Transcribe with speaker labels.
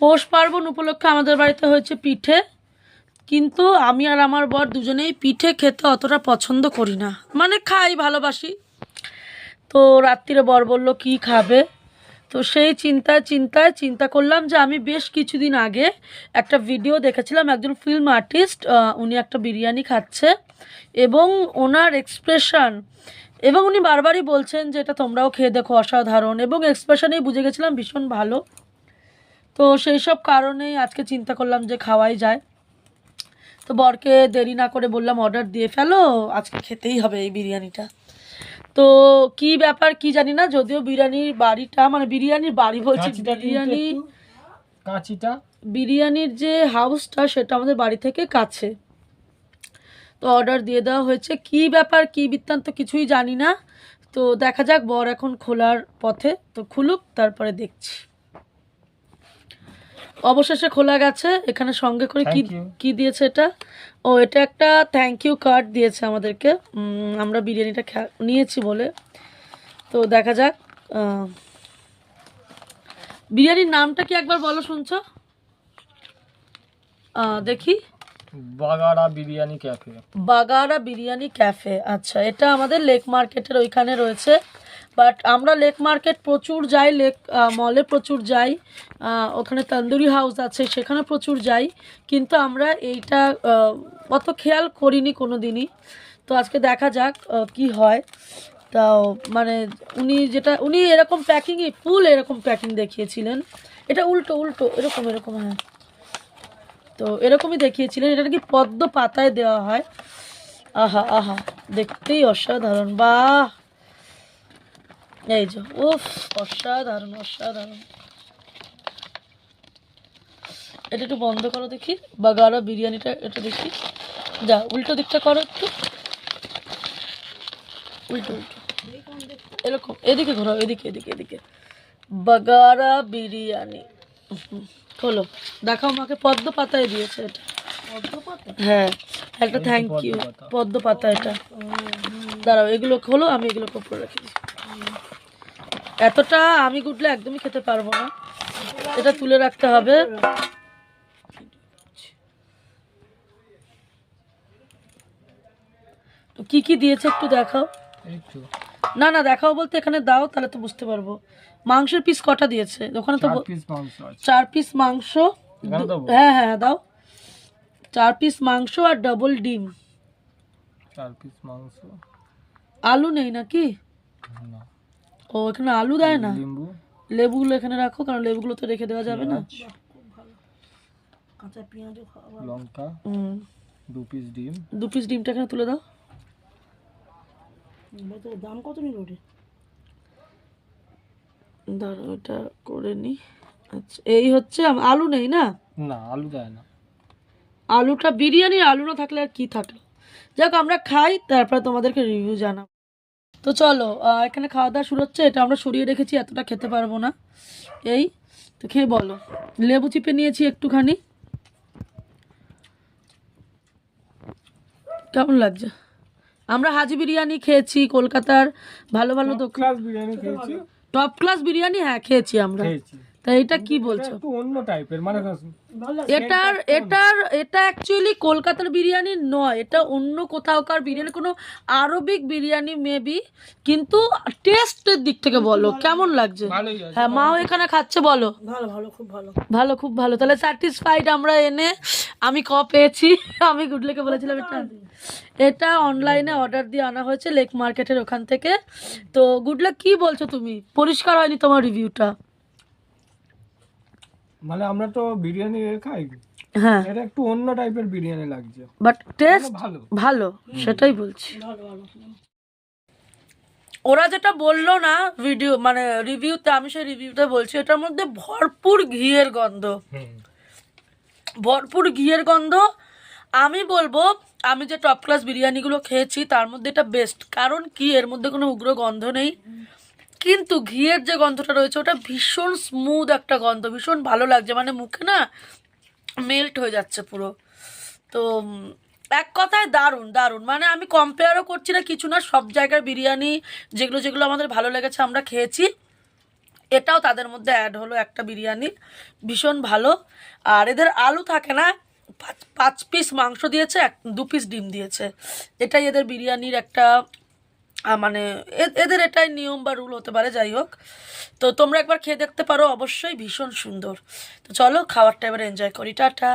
Speaker 1: পৌষ পার্বণ উপলক্ষে আমাদের বাড়িতে হয়েছে পিঠে। কিন্তু আমি আর আমার বর দুজনেই পিঠে খেতে অতটা পছন্দ করি না। মানে খাই, ভালোবাসি। তো রাত্রিরে বর বলল, কি খাবে? তো সেই চিন্তায় চিন্তায় চিন্তা করলাম যে আমি বেশ কিছুদিন আগে একটা ভিডিও দেখেছিলাম একজন ফিল্ম আর্টিস্ট উনি একটা বিরিয়ানি খাচ্ছে এবং ওনার এক্সপ্রেশন এবং উনি বারবারই বলছেন যে, এটা তোমরাও খেয়ে দেখো, অসাধারণ। এবং এক্সপ্রেশনেই বুঝে গেছিলাম, ভীষণ ভালো। তো সেই সব কারণেই আজকে চিন্তা করলাম যে খাওয়াই যায়। তো বরকে দেরি না করে বললাম অর্ডার দিয়ে ফেলো আজকে খেতেই হবে এই বিরিয়ানিটা। তো কি ব্যাপার কি জানি না যদিও বিরিয়ানির বাড়িটা মানে বিরিয়ানির বাড়ি বলছি বিরিয়ানি
Speaker 2: কাঁচিটা।
Speaker 1: বিরিয়ানির যে হাউসটা সেটা আমাদের বাড়ি থেকে কাছে। তো অর্ডার দিয়ে দেওয়া হয়েছে। কি ব্যাপার কি বৃত্তান্ত কিছুই জানি না। তো দেখা যাক বর এখন খোলার পথে। তো খুলুক তারপরে দেখছি। অবশেষে খোলা গেছে এখানে সঙ্গে করে কি কি দিয়েছে এটা? ও এটা একটা থ্যাংক ইউ কার্ড দিয়েছে আমাদেরকে। আমরা বিরিয়ানিটা নিয়েছি বলে। তো দেখা যাক বিরিয়ানির নামটা কি একবার বলো শুনছো? দেখি।
Speaker 2: বাগাড়া বিরিয়ানি ক্যাফে।
Speaker 1: বাগারা বিরিয়ানি ক্যাফে আচ্ছা এটা আমাদের লেক মার্কেটের ওইখানে রয়েছে। বাট আমরা লেক মার্কেট প্রচুর যাই লেক মলে প্রচুর যাই ওখানে তন্দুরি হাউস আছে, সেখানে প্রচুর যাই। কিন্তু আমরা এইটা অত খেয়াল করিনি কোনো দিনই তো আজকে দেখা যাক কি হয়। তাও মানে উনি যেটা, উনি এরকম প্যাকিংই ফুল এরকম প্যাকিং দেখিয়েছিলেন। এটা উল্টো উল্টো, এরকম এরকম হ্যাঁ। তো এরকমই দেখিয়েছিলেন। এটা নাকি পদ্ম পাতায় দেওয়া হয়। আহা আহা, দেখতেই অসাধারণ। বাহ! এই যে উফ অসাধারণ অসাধারণ। এটা একটু বন্ধ করো দেখি বাগারা বিরিয়ানিটা এটা দেখি। যা উল্টো দিকটা করো একটু। উল্টো উল্টো। এরকম এদিকে ঘোরাও এদিকে এদিকে এদিকে। বাগারা বিরিয়ানি। খোলো দেখাও আমাকে পদ্ম পাতায় দিয়েছে এটা। হ্যাঁ একটা থ্যাংক ইউ পদ্ম পাতা। এটা। দাঁড়াও এগুলো খোলো আমি এগুলো উপরে রেখে এতটা আমি গুটলে একদমই খেতে পারব না। এটা তুলে রাখতে হবে। তো কি কি দিয়েছে একটু দেখাও। না না দেখাও বলতে এখানে দাও তাহলে তো বুঝতে পারব। মাংসের পিস কটা দিয়েছে? ওখানে তো
Speaker 2: চার পিস মাংস দেবো?
Speaker 1: হ্যাঁ হ্যাঁ দাও। চার পিস মাংস আর ডবল ডিম।
Speaker 2: চার পিস মাংস।
Speaker 1: আলু নেই নাকি?
Speaker 2: না।
Speaker 1: ও এখানে আলু দেয় না?
Speaker 2: লিম্বু
Speaker 1: লেবুগুলো এখানে রাখো কারণ লেবুগুলো তো রেখে দেওয়া যাবে না।
Speaker 2: পেঁয়াজ, লঙ্কা। দু পিস ডিম।
Speaker 1: দু পিস ডিমটা এখানে তুলে দাও।
Speaker 3: দাম কত নিল ওটা?
Speaker 1: দাঁড়াও এটা করে নি। আচ্ছা এই হচ্ছে আলু নেই না?
Speaker 2: না আলু দেয় না।
Speaker 1: আলুটা বিরিয়ানি আলু না থাকলে আর কি থাকল যাক আমরা খাই তারপরে তোমাদেরকে রিভিউ জানাব। তো চলো এখানে খাওয়া দাওয়া শুরু হচ্ছে এটা আমরা সরিয়ে রেখেছি এতটা খেতে পারব না। এই তো খেয়ে বলো। লেবু চিপে নিয়েছি একটুখানি। কেমন লাগছে? আমরা হাজি বিরিয়ানি খেয়েছি কলকাতার ভালো ভালো দোকান। Top class biryani? হ্যাঁ খেয়েছি আমরা। তা এটা কি বলছো?
Speaker 2: অন্য টাইপের মানে
Speaker 1: এটার এটার এটা অ্যাকচুয়ালি কলকাতার বিরিয়ানি নয়। এটা অন্য কোথাওকার বিরিয়ানি কোনো আরবিক বিরিয়ানি মেবি কিন্তু টেস্টের দিক থেকে বলো কেমন লাগছে? হ্যাঁ মাও এখানে খাচ্ছে বলো।
Speaker 3: ভালো ভালো খুব ভালো।
Speaker 1: ভালো খুব ভালো। তাহলে স্যাটিসফাইড আমরা এনে আমি ক পেয়েছি? আমি গুডলেকে বলেছিলাম এটা। এটা অনলাইনে অর্ডার দিয়ে আনা হয়েছে লেক মার্কেটের ওখান থেকে। তো গুডলে কি বলছো তুমি? পরিষ্কার হয়নি তোমার রিভিউটা
Speaker 2: মানে আমরা তো বিরিয়ানি খাই।
Speaker 1: হ্যাঁ।
Speaker 2: এটা একটু অন্য টাইপের বিরিয়ানি লাগছে।
Speaker 1: বাট টেস্ট
Speaker 2: ভালো।
Speaker 1: ভালো সেটাই বলছি।
Speaker 3: ভালো ভালো
Speaker 1: ওরা যেটা বলল না ভিডিও মানে রিভিউতে আমি সেই রিভিউতে বলছি এটার মধ্যে ভরপুর ঘিয়ের গন্ধ। ভরপুর ঘিয়ের গন্ধ। আমি বলব আমি যে টপ ক্লাস বিরিয়ানিগুলো খেয়েছি তার মধ্যে এটা বেস্ট কারণ কি? এর মধ্যে কোনো উগ্র গন্ধ নেই। কিন্তু ঘিয়ের যে গন্ধটা রয়েছে, ওটা ভীষণ স্মুথ একটা গন্ধ, ভীষণ ভালো লাগছে। মানে মুখে না মেল্ট হয়ে যাচ্ছে পুরো। তো এক কথায় দারুণ দারুণ। মানে আমি কম্পেয়ারও করছি না কিছু না, সব জায়গার বিরিয়ানি যেগুলো যেগুলো আমাদের ভালো লেগেছে আমরা খেয়েছি, এটাও তাদের মধ্যে অ্যাড হলো একটা বিরিয়ানি, ভীষণ ভালো। আর এদের আলু থাকে না, পাঁচ পাঁচ পিস মাংস দিয়েছে, এক, দু পিস ডিম দিয়েছে। এটাই এদের বিরিয়ানির একটা মানে এদের এটাই নিয়ম বা রুল হতে পারে, যাই হোক। তো তোমরা একবার খেয়ে দেখতে পারো, অবশ্যই ভীষণ সুন্দর। তো চলো, খাওয়ারটা এবার এনজয় করি। টাটা।